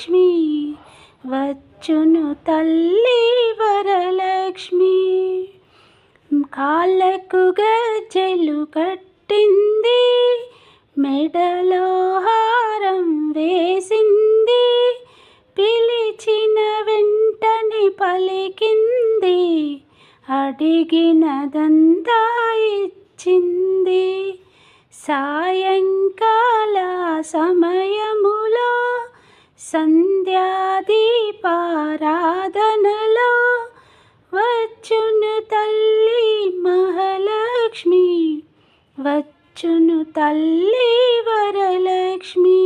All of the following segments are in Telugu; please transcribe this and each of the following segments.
లక్ష్మి వచ్చును తల్లి వరలక్ష్మి. కాళ్ళకు గజ్జలు కట్టింది మెడలో హారం వేసింది. పిలిచిన వెంటనే పలికింది అడిగినదంతా ఇచ్చింది. సాయంకాల సమయములు సంధ్యాదీపారాధనలో వచ్చును తల్లి మహాలక్ష్మి వచ్చును తల్లి వరలక్ష్మి.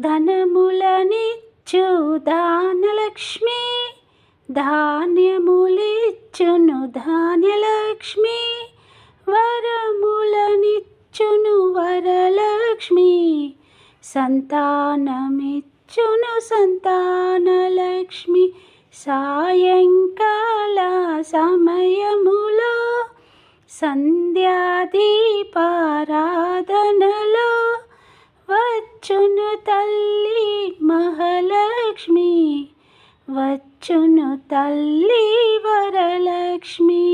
ధనములనిచ్చు దానలక్ష్మి ధాన్యములిచ్చును ధాన్యలక్ష్మి వరములనిచ్చును వరలక్ష్మి. సంతానమిచ్చును సంతానలక్ష్మి సాయంకాల సమయములో సంధ్యాదీపారాధనలో వచ్చును తల్లి మహాలక్ష్మి వచ్చును తల్లి వరలక్ష్మి.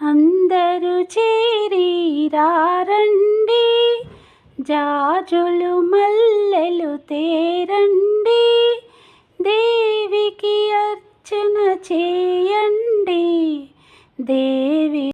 అందరూ చేరి రారండి. జాజులు మల్లెలు తేరండి. దేవికి అర్చన చేయండి. దే